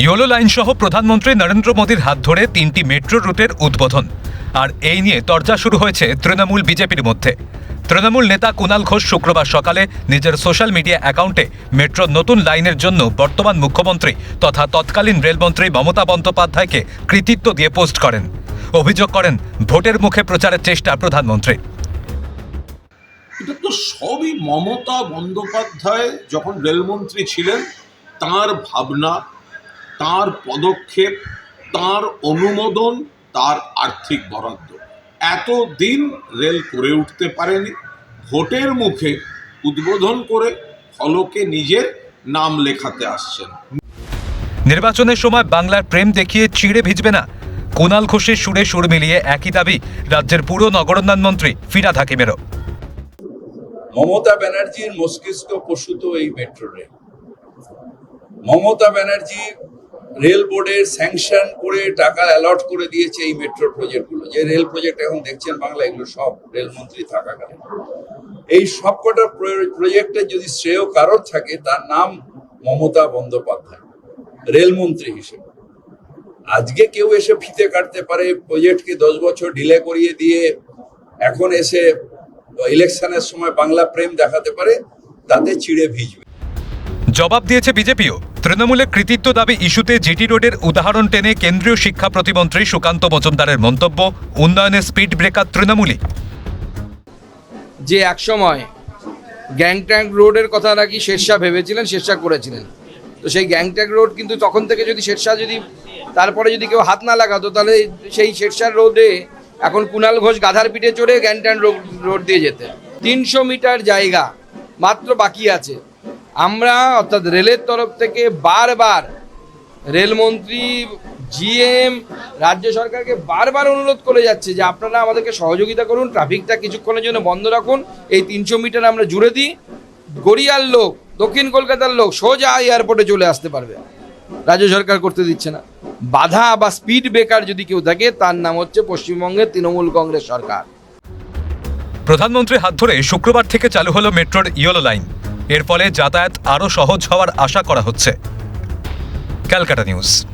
Yellow line সহ প্রধানমন্ত্রী নরেন্দ্র মোদীর হাত ধরে তিনটি মেট্রো রুটের উদ্বোধন। আর এই নিয়ে তরজা শুরু হয়েছে তৃণমূল বিজেপির মধ্যে। তৃণমূল নেতা কুণাল ঘোষ শুক্রবার সকালে নিজের সোশ্যাল মিডিয়া অ্যাকাউন্টে মেট্রোর নতুন লাইনের জন্য বর্তমান মুখ্যমন্ত্রী তথা তৎকালীন রেলমন্ত্রী মমতা বন্দ্যোপাধ্যায়কে কৃতিত্ব দিয়ে পোস্ট করেন। অভিযোগ করেন, ভোটের মুখে প্রচারের চেষ্টা প্রধানমন্ত্রী। এটা তো সবই মমতা বন্দ্যোপাধ্যায় যখন রেলমন্ত্রী ছিলেন, তার ভাবনা তার পদক্ষেপ তার অনুমোদন তার আর্থিক বরাদ্দ। এতদিন রেল করে উঠতে পারেনি। ভোটের মুখে উদ্বোধন করে ফলকে নিজের নাম লেখাতে আসছেন। নির্বাচনের সময় বাংলার প্রেম দেখিয়ে চিড়ে ভিজবে না। কুণাল ঘোষের সুরে সুর মিলিয়ে একই দাবি রাজ্যের পুরো নগরোন্নয়ন মন্ত্রী ফিরাদ হাকিমেরও। মমতা ব্যানার্জির মস্তিষ্ক প্রসূত এই metro rail. Mamata Banerjee rail বোর্ডের স্যাংশন করে টাকা অ্যালট করে দিয়েছে এই মেট্রো প্রজেক্টগুলো যে রেল প্রজেক্ট এখন দেখছেন বাংলা এগুলো সব রেলমন্ত্রী থাকাকালীন। এই সবকটা প্রজেক্টে যদি শ্রেয় কারোর থাকে, তার নাম মমতা বন্দ্যোপাধ্যায় রেলমন্ত্রী হিসেবে। আজকে কেউ এসে ফিতে কাটতে পারে প্রজেক্টকে দশ বছর ডিলে করিয়ে দিয়ে এখন এসে ইলেকশনের সময় বাংলা প্রেম দেখাতে পারে, তাতে চিড়ে ভিজবে। জবাব দিয়েছে বিজেপিও। তৃণমূলের কৃতিত্ব দাবি ইস্যুতে জিটি রোডের উদাহরণ টেনে কেন্দ্রীয় শিক্ষা প্রতিমন্ত্রী সুকান্ত মজুমদারের মন্তব্য উন্নয়নের স্পিড ব্রেকার তৃণমূলই। যে একসময় গ্যাংট্যাঙ্ক রোডের কথা নাকি শেরশাহ ভেবেছিলেন, শেরশাহ করেছিলেন। তো সেই গ্যাংট্যাঙ্ক রোড কিন্তু তখন থেকে যদি শেরশাহ যদি তারপরে যদি কেউ হাত না লাগাতো, তাহলে সেই শেরশাহ রোডে এখন কুণাল ঘোষ গাধার পিঠে চড়ে গ্যাংট্যাঙ্ক রোড দিয়ে যেতে তিনশো মিটার জায়গা মাত্র বাকি আছে। আমরা, অর্থাৎ রেলের তরফ থেকে বারবার রেলমন্ত্রী, জিএম, রাজ্য সরকারকে বারবার অনুরোধ করে যাচ্ছে যে আপনারা আমাদেরকে সহযোগিতা করুন, ট্রাফিকটা কিছুক্ষণের জন্য বন্ধ রাখুন। এই তিনশো মিটার আমরা জুড়ে দিই। গড়িয়ার লোক, দক্ষিণ কলকাতার লোক সোজা এয়ারপোর্টে চলে আসতে পারবে। রাজ্য সরকার করতে দিচ্ছে না। বাধা বা স্পিড ব্রেকার যদি কেউ থাকে, তার নাম হচ্ছে পশ্চিমবঙ্গের তৃণমূল কংগ্রেস সরকার। প্রধানমন্ত্রীর হাত ধরে শুক্রবার থেকে চালু হলো মেট্রোর ইয়েলো লাইন। এর ফলে যাতায়াত আরও সহজ হওয়ার আশা করা হচ্ছে। ক্যালকাটা নিউজ।